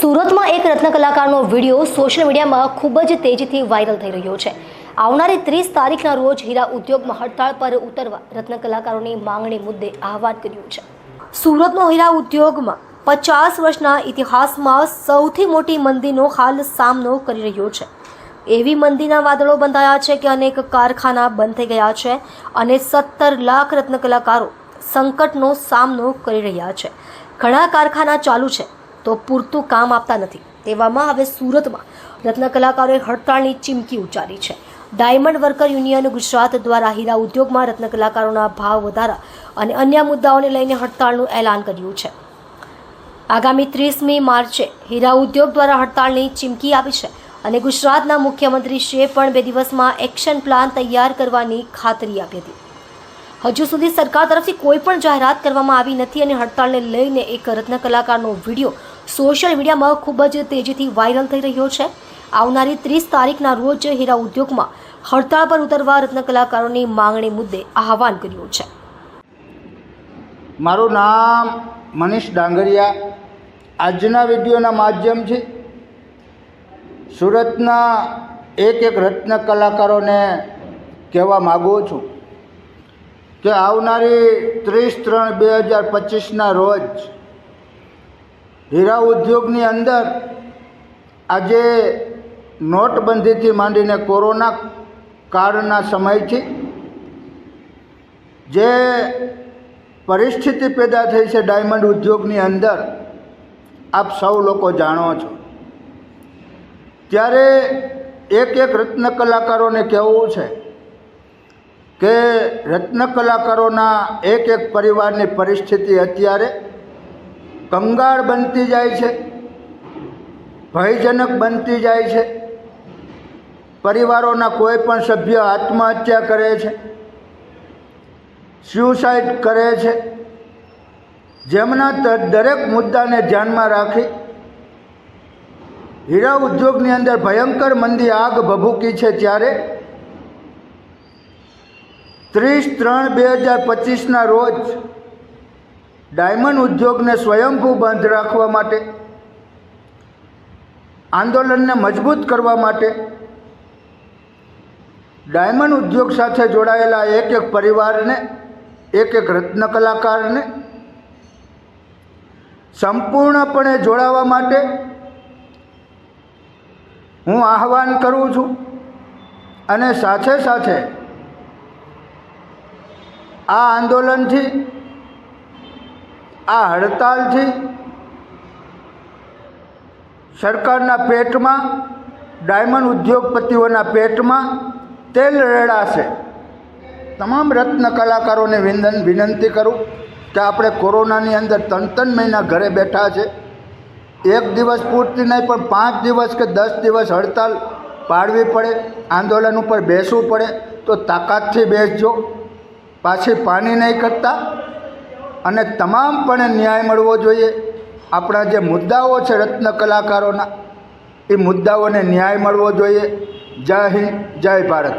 સુરતમાં એક રત્ન કલાકારનો video social મીડિયામાં ખૂબ જ તેજીથી વાયરલ થઈ રહ્યો છે. આવનારી ત્રીસ તારીખના રોજ હીરા ઉદ્યોગમાં હડતાળ પર ઉતરવા રત્ન કલાકારોની માંગણી મુદ્દે આહવાન કર્યું છે. સુરતનો હીરા ઉદ્યોગમાં પચાસ વર્ષના ઇતિહાસમાં સૌથી મોટી મંદીનો હાલ સામનો કરી રહ્યો છે. એવી મંદીના વાદળો બંધાયા છે કે અનેક કારખાના બંધ થઈ ગયા છે અને સત્તર લાખ રત્ન કલાકારો સંકટનો સામનો કરી રહ્યા છે. ઘણા કારખાના ચાલુ છે. તો પૂરતું કામ આપતા નથી. તેવામાં હવે સુરતમાં રત્ન કલાકારોએ હડતાળની ચીમકી ઉચ્ચારી છે. ડાયમંડ વર્કર યુનિયન ગુજરાત દ્વારા હીરા ઉદ્યોગમાં રત્ન કલાકારોના ભાવ વધારા અને અન્ય મુદ્દાઓને લઈને હડતાળનું એલાન કર્યું છે. આગામી ત્રીસમી માર્ચે હીરા ઉદ્યોગ દ્વારા હડતાળની ચીમકી આપી છે અને ગુજરાતના મુખ્યમંત્રીશ્રીએ પણ બે દિવસમાં એક્શન પ્લાન તૈયાર કરવાની ખાતરી આપી હતી. હજુ સુધી સરકાર તરફથી કોઈ પણ જાહેરાત કરવામાં આવી નથી અને હડતાળને લઈને એક રત્ન કલાકારનો વીડિયો સોશિયલ મીડિયામાં ખૂબ જ તેજીથી વાયરલ થઈ રહ્યો છે. આવનારી ત્રીસ તારીખના રોજ હીરા ઉદ્યોગમાં હડતાળ પર ઉતરવા રત્ન કલાકારોની માંગણી મુદ્દે આહવાન કર્યું છે. મારું નામ મનીષ ડાંગરિયા. આજના વિડીયોના માધ્યમથી સુરતના એક એક રત્ન કલાકારોને કહેવા માગું છું કે આવનારી ત્રીસ ત્રણ બે હજાર પચીસના રોજ હીરા ઉદ્યોગની અંદર આજે નોટબંધીથી માંડીને કોરોના કાળના સમયથી જે પરિસ્થિતિ પેદા થઈ છે ડાયમંડ ઉદ્યોગની અંદર, આપ સૌ લોકો જાણો છો. ત્યારે એક એક રત્ન કલાકારોને કહેવું છે કે રત્ન કલાકારોના એક એક પરિવારની પરિસ્થિતિ અત્યારે કંગાળ બનતી જાય છે, ભયજનક બનતી જાય છે, પરિવારોના કોઈ પણ સભ્ય આત્મહત્યા કરે છે સ્યુસાઇડ કરે છે, જેમના દરેક મુદ્દાને ધ્યાનમાં રાખી, હીરા ઉદ્યોગની અંદર ભયંકર મંદી આગ ભભૂકી છે ત્યારે ત્રીસ ત્રણ બે હજાર પચીસના રોજ ડાયમંડ ઉદ્યોગને સ્વયંભૂ બંધ રાખવા માટે, આંદોલનને મજબૂત કરવા માટે, ડાયમંડ ઉદ્યોગ સાથે જોડાયેલા એક એક પરિવારને, એક એક રત્ન કલાકારને, સંપૂર્ણપણે જોડાવા માટે હું આહવાન કરું છું અને સાથે સાથે આ આંદોલનથી આ હડતાલથી સરકારના પેટમાં, ડાયમંડ ઉદ્યોગપતિઓના પેટમાં તેલ રેડાશે. તમામ રત્ન કલાકારોને વિનંત, વિનંતી કરું કે આપણે કોરોનાની અંદર ત્રણ ત્રણ મહિના ઘરે બેઠા છે. એક દિવસ પૂરતી નહીં, પણ પાંચ દિવસ કે દસ દિવસ હડતાલ પાડવી પડે, આંદોલન ઉપર બેસવું પડે, તો તાકાતથી બેસજો. પાછી પાણી નહીં કરતા અને તમામપણે ન્યાય મળવો જોઈએ. આપણા જે મુદ્દાઓ છે રત્ન કલાકારોના, એ મુદ્દાઓને ન્યાય મળવો જોઈએ. જય હિન્દ, જય ભારત.